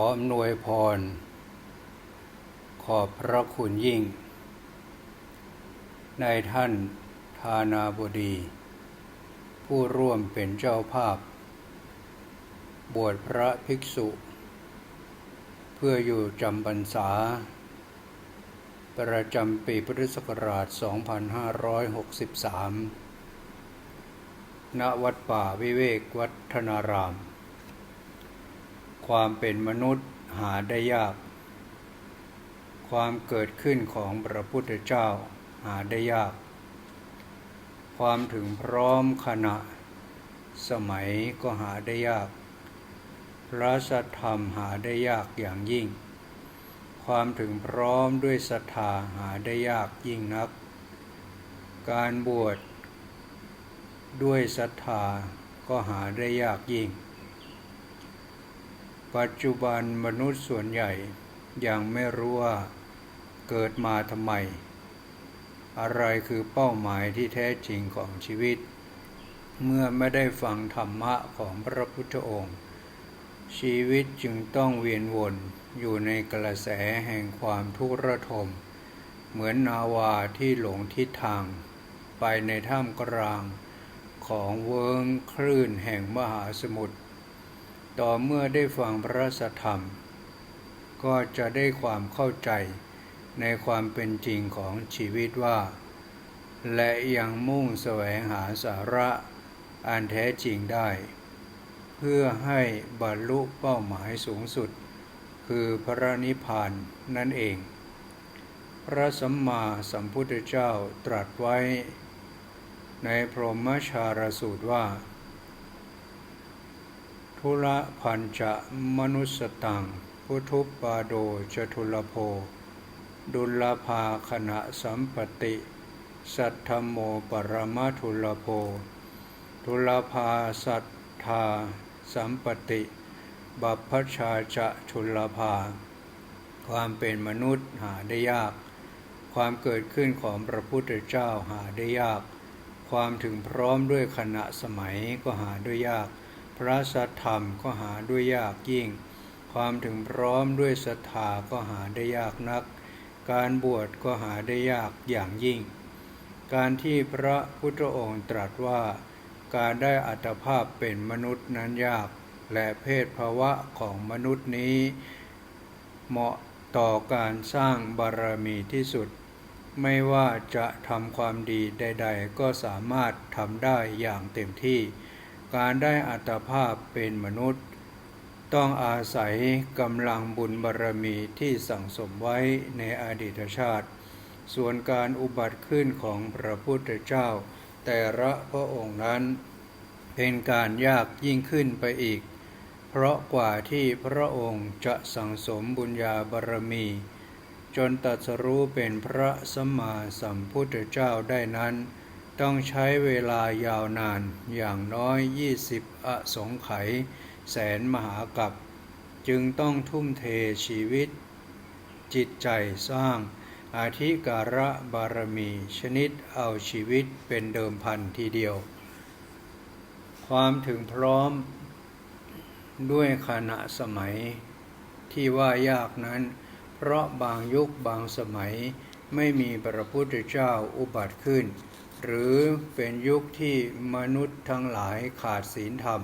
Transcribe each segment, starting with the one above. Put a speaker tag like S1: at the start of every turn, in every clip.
S1: ออำนวยพร ขอบพระคุณยิ่ง ในท่านธานาบดี ผู้ร่วมเป็นเจ้าภาพ บวชพระภิกษุ เพื่ออยู่จำพรรษา ประจำปีพุทธศักราช 2563 ณ วัดป่าวิเวกวัฒนาราม ความเป็นมนุษย์หาได้ยาก ความเกิดขึ้นของพระพุทธเจ้าหาได้ยาก ความถึงพร้อมขณะ สมัยก็หาได้ยาก พระสัทธรรมหาได้ยากอย่างยิ่ง ความถึงพร้อมด้วยศรัทธาหาได้ยากยิ่งนัก การบวชด้วยศรัทธาก็หาได้ยากยิ่ง ปัจจุบันมนุษย์ส่วนใหญ่ยังไม่รู้ว่าเกิดมาทำไม อะไรคือเป้าหมายที่แท้จริงของชีวิต เมื่อไม่ได้ฟังธรรมะของพระพุทธองค์ ชีวิตจึงต้องเวียนวนอยู่ในกระแสแห่งความทุกข์ระทม เหมือนนาวาที่หลงทิศทาง ไปในท่ามกลางของเวิงคลื่นแห่งมหาสมุทร ต่อเมื่อได้ฟังพระสัธรรม ก็จะได้ความเข้าใจในความเป็นจริงของชีวิตว่า และยังมุ่งแสวงหาสาระอันแท้จริงได้ เพื่อให้บรรลุเป้าหมายสูงสุด คือพระนิพพานนั่นเอง พระสัมมาสัมพุทธเจ้าตรัสไว้ ในพรหมชารสูตรว่า ทุละพันจะมนุสตัง พุทุปปาโดจทุลโภ ดุลภาขณะสัมปติ สัทธโมปรมาทุลโภ ทุลภาสัทธาสัมปติ บัพพชาจะทุลภา ความเป็นมนุษย์หาได้ยาก ความเกิดขึ้นของพระพุทธเจ้าหาได้ยาก ความถึงพร้อมด้วยขณะสมัยก็หาด้วยยาก พระสัทธรรมก็หาด้วยยากยิ่ง ความถึงพร้อมด้วยศรัทธาก็หาได้ยากนัก การบวชก็หาได้ยากอย่างยิ่ง การที่พระพุทธองค์ตรัสว่า การได้อัตภาพเป็นมนุษย์นั้นยาก และเพศภาวะของมนุษย์นี้ เหมาะต่อการสร้างบารมีที่สุด ไม่ว่าจะทำความดีใด ๆ ก็สามารถทำได้อย่างเต็มที่ การได้อัตภาพเป็นมนุษย์ ต้องอาศัยกำลังบุญบารมีที่สั่งสมไว้ในอดีตชาติ ส่วนการอุบัติขึ้นของพระพุทธเจ้า แต่ละพระองค์นั้นเป็นการยากยิ่งขึ้นไปอีก เพราะกว่าที่พระองค์จะสั่งสมบุญญาบารมี จนตรัสรู้เป็นพระสัมมาสัมพุทธเจ้าได้นั้น ต้องใช้เวลายาวนานอย่างน้อย 20 อสงไขยแสนมหากัปจึงต้องทุ่มเทชีวิต จิตใจสร้าง อาธิการะบารมีชนิดเอาชีวิตเป็นเดิมพันทีเดียว ความถึงพร้อมด้วยขณะสมัยที่ว่ายากนั้น เพราะบางยุคบางสมัยไม่มีพระพุทธเจ้าอุบัติขึ้น หรือเป็นยุคที่มนุษย์ทั้งหลายขาดศีลธรรม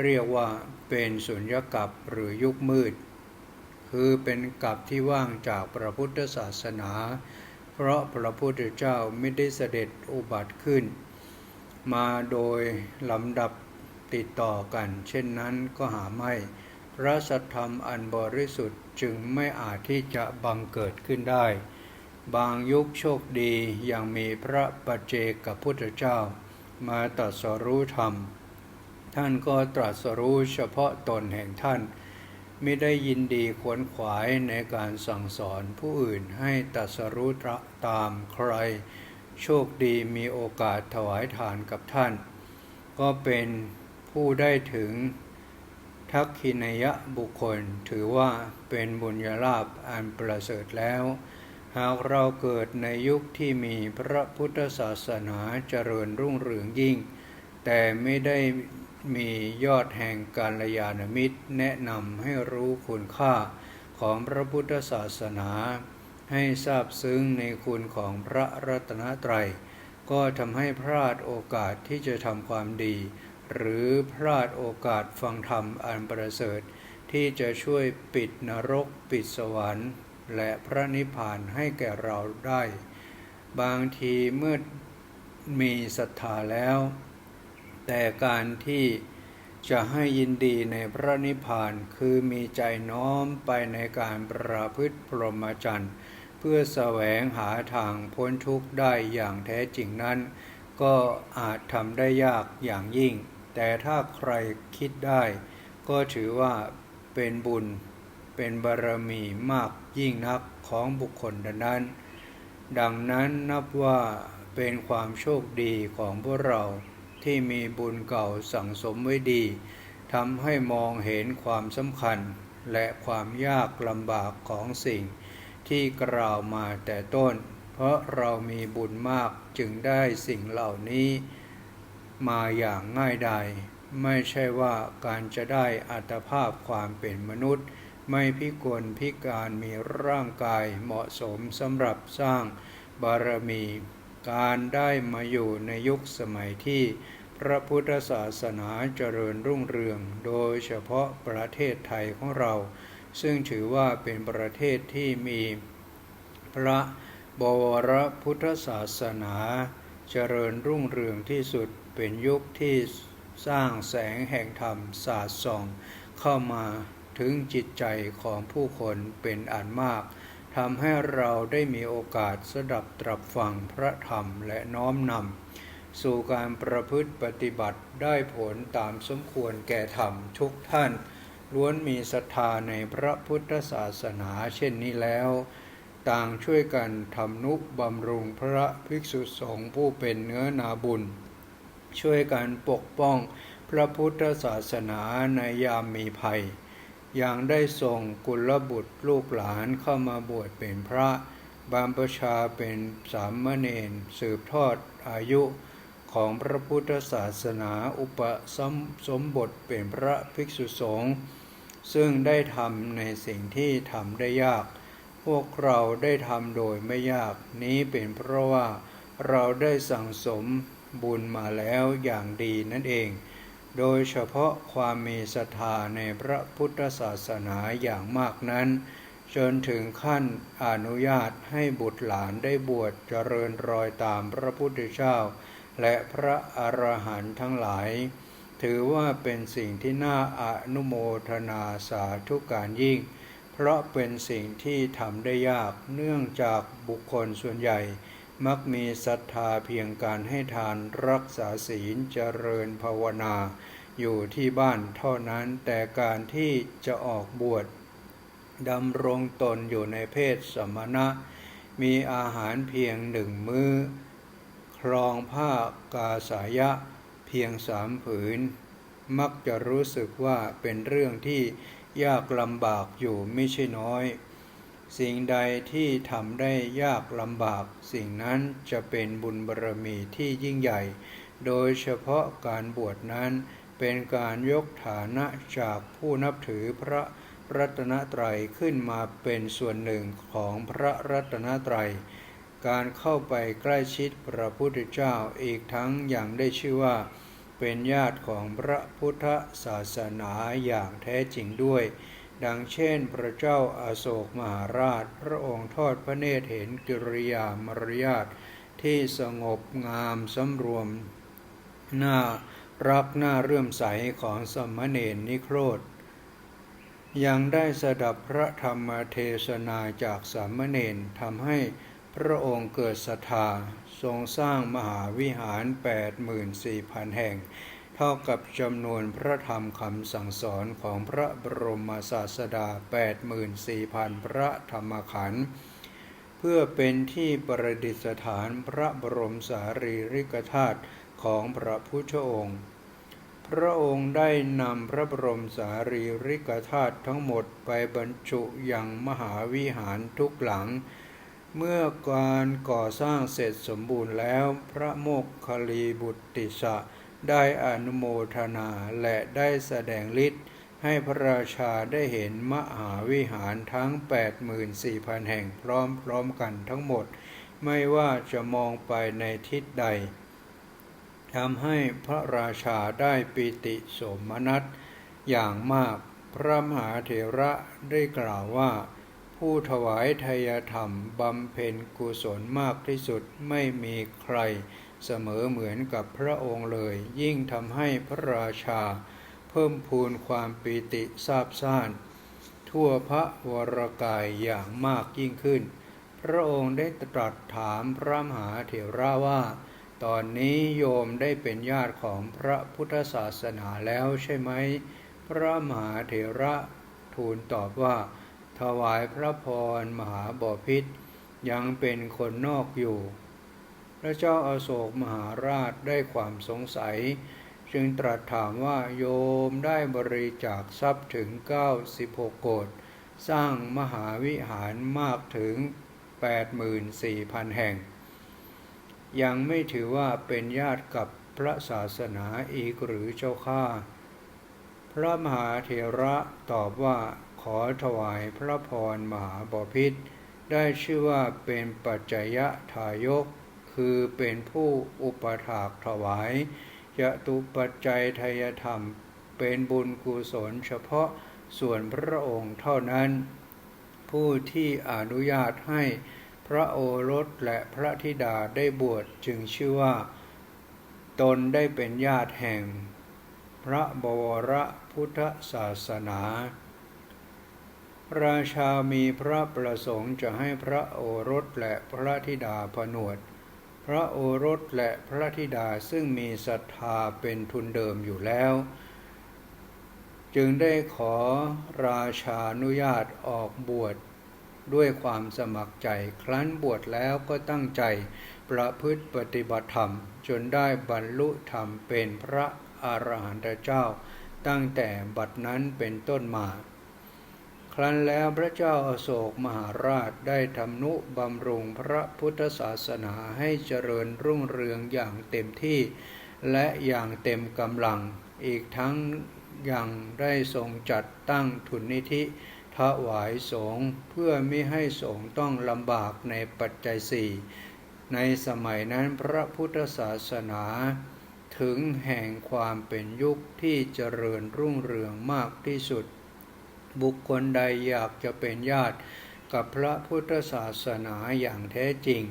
S1: เรียกว่าเป็นสุญญกับหรือยุคมืด คือเป็นกับที่ว่างจากพระพุทธศาสนา เพราะพระพุทธเจ้าไม่ได้เสด็จอุบัติขึ้น มาโดยลำดับติดต่อกัน เช่นนั้นก็หาไม่ พระสัทธรรมอันบริสุทธิ์จึงไม่อาจที่จะบังเกิดขึ้นได้ บางยุคโชคดียังมีพระปัจเจกพุทธเจ้า มาตรัสรู้ธรรม ท่านก็ตรัสรู้เฉพาะตนแห่งท่านไม่ได้ยินดีขวนขวายในการสั่งสอนผู้อื่นให้ตรัสรู้ตามใคร โชคดีมีโอกาสถวายทานกับท่าน ก็เป็นผู้ได้ถึงทักขินยะบุคคลถือว่าเป็นบุญญาลาภอันประเสริฐแล้ว หากเราเกิดในยุคที่มีพระพุทธศาสนาเจริญรุ่งเรืองยิ่ง แต่ไม่ได้มียอดแห่งการยาณมิตร แนะนำให้รู้คุณค่าของพระพุทธศาสนา ให้ทราบซึ้งในคุณของพระรัตนตรัย ก็ทำให้พลาดโอกาสที่จะทำความดี หรือพลาดโอกาสฟังธรรมอันประเสริฐ ที่จะช่วยปิดนรกปิดสวรรค์ และพระนิพพานให้แก่เราได้ บางทีเมื่อมีศรัทธาแล้ว แต่การที่จะให้ยินดีในพระนิพพานคือมีใจน้อมไปในการประพฤติพรหมจรรย์เพื่อแสวงหาทางพ้นทุกข์ได้อย่างแท้จริงนั้น ก็อาจทำได้ยากอย่างยิ่ง แต่ถ้าใครคิดได้ ก็ถือว่าเป็นบุญ เป็นบารมีมากยิ่งนักของบุคคลดังนั้น ดังนั้นนับว่าเป็นความโชคดีของพวกเราที่มีบุญเก่าสั่งสมไว้ดีทำให้มองเห็นความสำคัญและความยากลำบากของสิ่ง ที่กล่าวมาแต่ต้น เพราะเรามีบุญมากจึงได้สิ่งเหล่านี้ มาอย่างง่ายดายไม่ใช่ว่าการจะได้อัตภาพความเป็นมนุษย์ ไม่พิกลพิการมีร่างกายเหมาะสมสำหรับสร้างบารมี การได้มาอยู่ในยุคสมัยที่พระพุทธศาสนาเจริญรุ่งเรือง โดยเฉพาะประเทศไทยของเรา ซึ่งถือว่าเป็นประเทศที่มีพระบวรพุทธศาสนา เจริญรุ่งเรืองที่สุดเป็นยุคที่สร้างแสงแห่งธรรมสาดส่อง เข้ามา ถึงจิตใจของผู้คนเป็นอันมากทำให้เราได้มีโอกาสสดับตรับฟังพระธรรมและน้อมนำสู่การประพฤติปฏิบัติได้ผลตามสมควรแก่ธรรมทุกท่าน ล้วนมีศรัทธาในพระพุทธศาสนาเช่นนี้แล้ว ต่างช่วยกันทำนุบำรุงพระภิกษุสงฆ์ผู้เป็นเนื้อนาบุญ ช่วยกันปกป้องพระพุทธศาสนาในยามมีภัย ย่างได้ส่งกุลบุตรลูกหลานเข้ามาบวชเป็นพระบามประชาเป็นสามเณรสืบทอดอายุของพระพุทธศาสนาอุปสมสมบทเป็นพระภิกษุสงฆ์ซึ่งได้ทำในสิ่งที่ทำได้ยาก พวกเราได้ทำโดยไม่ยากนี้เป็นเพราะว่าเราได้สั่งสมบุญมาแล้วอย่างดีนั่นเอง โดยเฉพาะความมีศรัทธาในพระพุทธศาสนาอย่างมากนั้น จนถึงขั้นอนุญาตให้บุตรหลานได้บวชเจริญรอยตามพระพุทธเจ้า และพระอรหันต์ทั้งหลาย ถือว่าเป็นสิ่งที่น่าอนุโมทนาสาธุการยิ่ง เพราะเป็นสิ่งที่ทำได้ยากเนื่องจากบุคคลส่วนใหญ่ มักมีศรัทธาเพียงการให้ทานรักษาศีลเจริญภาวนา อยู่ที่บ้านเท่านั้นแต่การที่จะออกบวชดำรงตนอยู่ในเพศสมณะ มีอาหารเพียงหนึ่งมือ้อ ครองผ้ากาสายะเพียงสามผืน มักจะรู้สึกว่าเป็นเรื่องที่ยากลำบากอยู่ไม่ใช่น้อย สิ่งใดที่ทำได้ยากลำบาก สิ่งนั้นจะเป็นบุญบารมีที่ยิ่งใหญ่ โดยเฉพาะการบวชนั้นเป็นการยกฐานะจากผู้นับถือพระรัตนตรัยขึ้นมาเป็นส่วนหนึ่งของพระรัตนตรัย การเข้าไปใกล้ชิดพระพุทธเจ้าอีกทั้งอย่างได้ชื่อว่า เป็นญาติของพระพุทธศาสนาอย่างแท้จริงด้วย ดังเช่นพระเจ้าอาโศกมหาราช พระองค์ทอดพระเนตรเห็นกิริยามารยาทที่สงบงามสำรวมน่ารักน่าเรื่อมใสของสมณเณรนิโครธ ยังได้สดับพระธรรมเทศนาจากสามเณรทำให้พระองค์เกิดศรัทธาทรงสร้างมหาวิหาร 84,000 แห่ง เท่ากับจำนวนพระธรรมคำสั่งสอนของพระบรมศาสดา 84,000 พระธรรมขันธ์เพื่อเป็นที่ประดิษฐานพระบรมสารีริกธาตุของพระพุทธองค์ พระองค์ได้นำพระบรมสารีริกธาตุทั้งหมดไปบรรจุยังมหาวิหารทุกหลัง เมื่อการก่อสร้างเสร็จสมบูรณ์แล้ว พระโมกขลีบุตติสะ ได้อนุโมทนาและได้แสดงฤทธิ์ให้พระราชาได้เห็นมหาวิหารทั้ง 84,000 แห่งพร้อมๆกันทั้งหมด ไม่ว่าจะมองไปในทิศใดทำให้พระราชาได้ปิติสมนัสอย่างมากพระมหาเถระได้กล่าวว่า ผู้ถวายทายธรรมบำเพ็ญกุศลมากที่สุดไม่มีใคร เสมอเหมือนกับพระองค์เลย ยิ่งทำให้พระราชา เพิ่มพูนความปีติซาบซ่าน ทั่วพระวรกายอย่างมากยิ่งขึ้น พระองค์ได้ตรัสถามพระมหาเถระว่า ตอนนี้โยมได้เป็นญาติของพระพุทธศาสนาแล้วใช่ไหม พระมหาเถระทูลตอบว่า ถวายพระพรมหาบอพิษยังเป็นคนนอกอยู่ พระเจ้าอาโศกมหาราชได้ความสงสัย จึงตรัสถามว่าโยมได้บริจาคทรัพย์ถึง 96 โกดสร้างมหาวิหารมากถึง 84,000 แห่ง ยังไม่ถือว่าเป็นญาติกับพระศาสนาอีกหรือเจ้าข้าพระมหาเถระตอบว่าขอถวายพระพรมหาบพิษได้ชื่อว่าเป็นปัจจยทายก คือเป็นผู้อุปถากถวายยะตุปัจจัยทยธรรม เป็นบุญกุศลเฉพาะส่วนพระองค์เท่านั้น ผู้ที่อนุญาตให้พระโอรสและพระธิดาได้บวชจึงชื่อว่า ตนได้เป็นญาติแห่ง พระบวรพุทธศาสนา ราชามีพระประสงค์จะให้พระโอรสและพระธิดาผนวด ระโอรสและพระธิดาซึ่งมีศรัทธาเป็นทุนเดิมอยู่แล้ว จึงได้ขอราชานุญาตออกบวชด้วยความสมัครใจครั้นบวชแล้วก็ตั้งใจประพฤติปฏิบัติธรรม จนได้บรรลุธรรมเป็นพระอรหันตเจ้า ตั้งแต่บัดนั้นเป็นต้นมา ครั้นแล้วพระเจ้าอาโศกมหาราชได้ทำนุบำรุงพระพุทธศาสนาให้เจริญรุ่งเรืองอย่างเต็มที่และอย่างเต็มกำลัง อีกทั้งยังได้ทรงจัดตั้งทุนนิธิถวายสงฆ์เพื่อไม่ให้สงฆ์ต้องลำบากในปัจจัยสี่ในสมัยนั้นพระพุทธศาสนา ถึงแห่งความเป็นยุคที่เจริญรุ่งเรืองมากที่สุด บุคคลใดอยากจะเป็นญาติกับพระพุทธศาสนาอย่างแท้จริง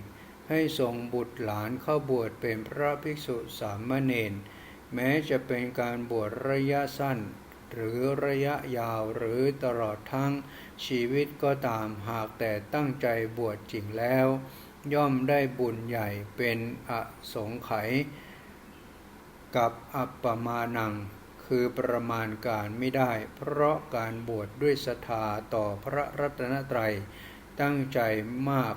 S1: ให้ส่งบุตรหลานเข้าบวชเป็นพระภิกษุสามเณรแม้จะเป็นการบวชระยะสั้น หรือระยะยาวหรือตลอดทั้งชีวิตก็ตามหากแต่ตั้งใจบวชจริงแล้ว ย่อมได้บุญใหญ่เป็นอสงไขยกับอัปปมานัง คือประมาณการไม่ได้ เพราะการบวชดด้วยศรัทธาต่อพระรัตนตรัย ตั้งใจมาก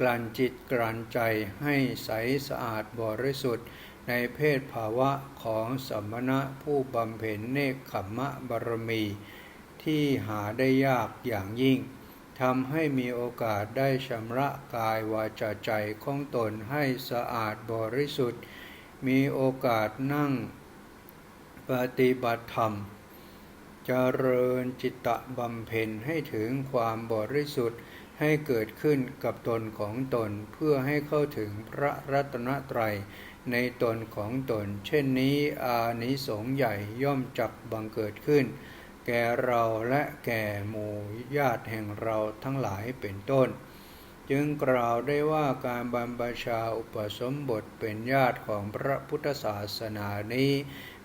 S1: กลั่นจิตกลั่นใจให้ใสสะอาดบริสุทธิ์ ในเพศภาวะของสมณะผู้บำเพ็ญเนคขมะบารมี ที่หาได้ยากอย่างยิ่งทำให้มีโอกาสได้ชำระกายวาจาใจของตนให้สะอาดบริสุทธิ์ มีโอกาสนั่ง ปฏิบัติธรรมจเจริญจิตตะบำเพ็ญให้ถึงความบริสุทธิ์ให้เกิดขึ้นกับตนของตนเพื่อให้เข้าถึงพระรัตนตรัยในตนของตน เช่นนี้อานิสงส์ใหญ่ย่อมจักบังเกิดขึ้น แก่เราและแก่หมู่ญาติแห่งเราทั้งหลายเป็นต้น จึงกล่าวได้ว่าการบรรพชาอุปสมบทเป็นญาติของพระพุทธศาสนานี้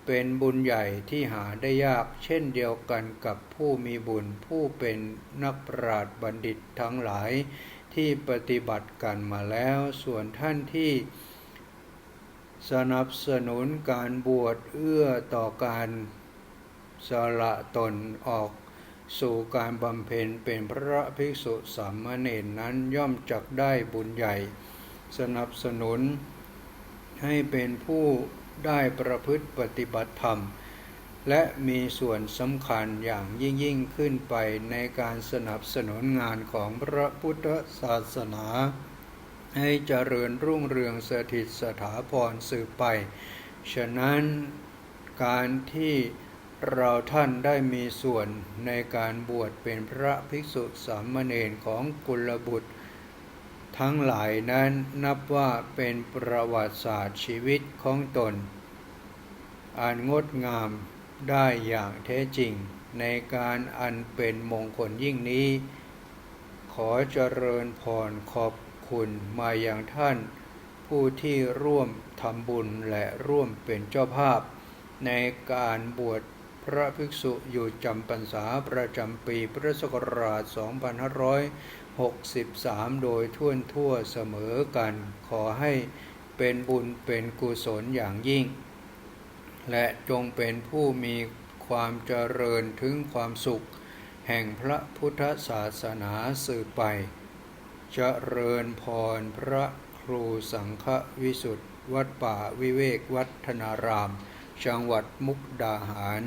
S1: เป็นบุญใหญ่ที่หาได้ยากเช่นเดียวกันกับผู้มีบุญผู้เป็นนักปราชญ์บัณฑิตทั้งหลายที่ปฏิบัติกันมาแล้ว ส่วนท่านที่สนับสนุนการบวชเอื้อต่อการสละตนออกสู่การบำเพ็ญเป็นพระภิกษุสามเณรนั้นย่อมจักได้บุญใหญ่ สนับสนุนให้เป็นผู้ ได้ประพฤติปฏิบัติธรรม และมีส่วนสำคัญอย่างยิ่งยิ่งขึ้นไปในการสนับสนุนงานของพระพุทธศาสนา ให้เจริญรุ่งเรืองสถิตสถาพรสืบไป ฉะนั้นการที่เราท่านได้มีส่วนในการบวชเป็นพระภิกษุสามเณรของกุลบุตร ทั้งหลายนั้นนับว่าเป็นประวัติศาสตร์ชีวิตของตน อันงดงามได้อย่างแท้จริง ในการอันเป็นมงคลยิ่งนี้ ขอเจริญพรขอบคุณมาอย่างท่าน ผู้ที่ร่วมทำบุญและร่วมเป็นเจ้าภาพ ในการบวชพระภิกษุอยู่จำพรรษาประจำปีพุทธศักราช 63 โดยทั่วนทั่วเสมอกัน ขอให้เป็นบุญเป็นกุศลอย่างยิ่ง และจงเป็นผู้มีความเจริญถึงความสุข แห่งพระพุทธศาสนาสืบไป เจริญพรพระครูสังฆวิสุทธ์วัดป่าวิเวกวัฒนาราม จังหวัดมุกดาหาร